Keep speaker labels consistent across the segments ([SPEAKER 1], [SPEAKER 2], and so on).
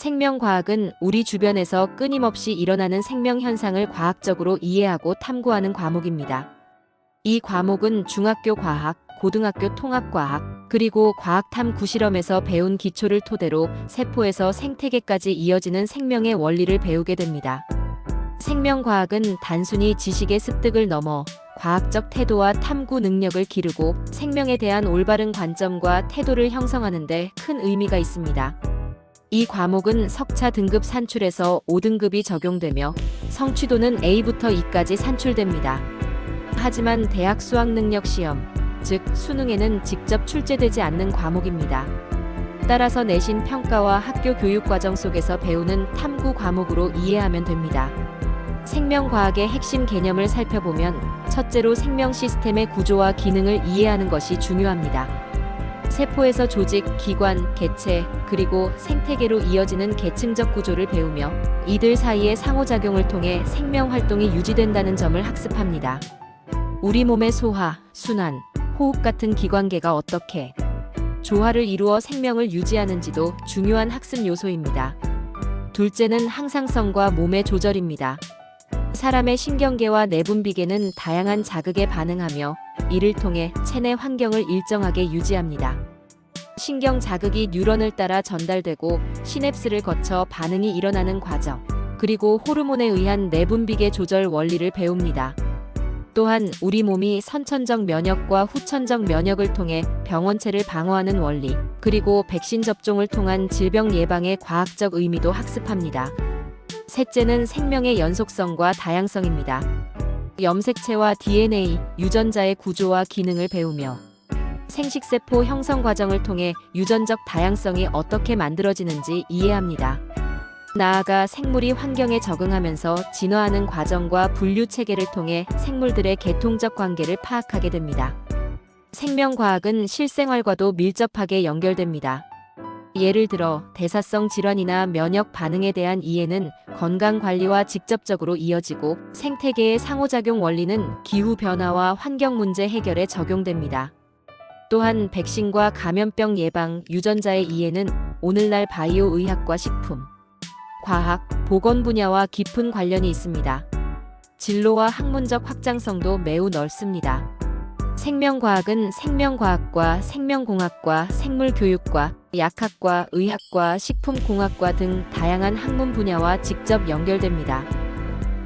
[SPEAKER 1] 생명과학은 우리 주변에서 끊임없이 일어나는 생명 현상을 과학적으로 이해하고 탐구하는 과목입니다. 이 과목은 중학교 과학, 고등학교 통합과학, 그리고 과학탐 구 실험에서 배운 기초를 토대로 세포에서 생태계까지 이어지는 생명의 원리를 배우게 됩니다. 생명과학은 단순히 지식의 습득을 넘어 과학적 태도와 탐구 능력을 기르고 생명에 대한 올바른 관점과 태도를 형성하는 데 큰 의미가 있습니다. 이 과목은 석차 등급 산출에서 5등급이 적용되며 성취도는 A부터 E까지 산출됩니다. 하지만 대학 수학 능력 시험, 즉 수능에는 직접 출제되지 않는 과목입니다. 따라서 내신 평가와 학교 교육 과정 속에서 배우는 탐구 과목으로 이해하면 됩니다. 생명과학의 핵심 개념을 살펴보면 첫째로 생명 시스템의 구조와 기능을 이해하는 것이 중요합니다. 세포에서 조직, 기관, 개체, 그리고 생태계로 이어지는 계층적 구조를 배우며 이들 사이의 상호작용을 통해 생명 활동이 유지된다는 점을 학습합니다. 우리 몸의 소화, 순환, 호흡 같은 기관계가 어떻게 조화를 이루어 생명을 유지하는지도 중요한 학습 요소입니다. 둘째는 항상성과 몸의 조절입니다. 사람의 신경계와 내분비계는 다양한 자극에 반응하며 이를 통해 체내 환경을 일정하게 유지합니다. 신경 자극이 뉴런을 따라 전달되고 시냅스를 거쳐 반응이 일어나는 과정, 그리고 호르몬에 의한 내분비계 조절 원리를 배웁니다. 또한 우리 몸이 선천적 면역과 후천적 면역을 통해 병원체를 방어하는 원리, 그리고 백신 접종을 통한 질병 예방의 과학적 의미도 학습합니다. 셋째는 생명의 연속성과 다양성입니다. 염색체와 DNA, 유전자의 구조와 기능을 배우며 생식세포 형성 과정을 통해 유전적 다양성이 어떻게 만들어지는지 이해합니다. 나아가 생물이 환경에 적응하면서 진화하는 과정과 분류 체계를 통해 생물들의 계통적 관계를 파악하게 됩니다. 생명과학은 실생활과도 밀접하게 연결됩니다. 예를 들어 대사성 질환이나 면역 반응에 대한 이해는 건강 관리와 직접적으로 이어지고 생태계의 상호작용 원리는 기후 변화와 환경 문제 해결에 적용됩니다. 또한 백신과 감염병 예방, 유전자의 이해는 오늘날 바이오 의학과 식품, 과학, 보건 분야와 깊은 관련이 있습니다. 진로와 학문적 확장성도 매우 넓습니다. 생명과학은 생명과학과 생명공학과 생물교육과 약학과 의학과 식품공학과 등 다양한 학문 분야와 직접 연결됩니다.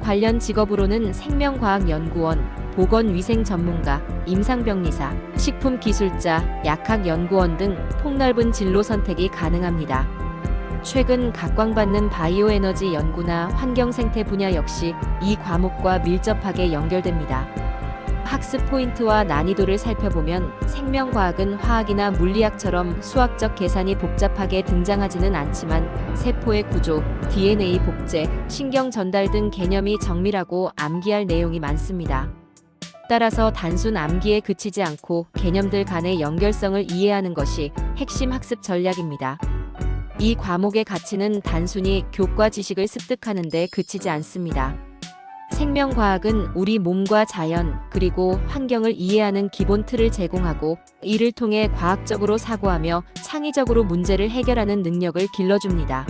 [SPEAKER 1] 관련 직업으로는 생명과학연구원, 보건위생 전문가, 임상병리사, 식품기술자, 약학연구원 등 폭넓은 진로 선택이 가능합니다. 최근 각광받는 바이오에너지 연구나 환경생태 분야 역시 이 과목과 밀접하게 연결됩니다. 학습 포인트와 난이도를 살펴보면 생명과학은 화학이나 물리학처럼 수학적 계산이 복잡하게 등장하지는 않지만 세포의 구조, DNA 복제, 신경 전달 등 개념이 정밀하고 암기할 내용이 많습니다. 따라서 단순 암기에 그치지 않고 개념들 간의 연결성을 이해하는 것이 핵심 학습 전략입니다. 이 과목의 가치는 단순히 교과 지식을 습득하는 데 그치지 않습니다. 생명과학은 우리 몸과 자연, 그리고 환경을 이해하는 기본 틀을 제공하고 이를 통해 과학적으로 사고하며 창의적으로 문제를 해결하는 능력을 길러줍니다.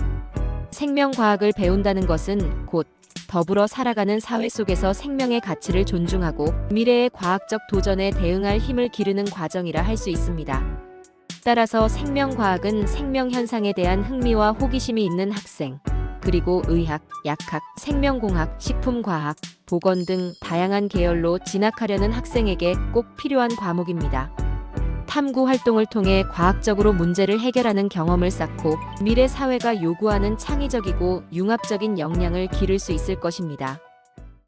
[SPEAKER 1] 생명과학을 배운다는 것은 곧 더불어 살아가는 사회 속에서 생명의 가치를 존중하고 미래의 과학적 도전에 대응할 힘을 기르는 과정이라 할 수 있습니다. 따라서 생명과학은 생명 현상에 대한 흥미와 호기심이 있는 학생, 그리고 의학, 약학, 생명공학, 식품과학, 보건 등 다양한 계열로 진학하려는 학생에게 꼭 필요한 과목입니다. 탐구 활동을 통해 과학적으로 문제를 해결하는 경험을 쌓고 미래 사회가 요구하는 창의적이고 융합적인 역량을 기를 수 있을 것입니다.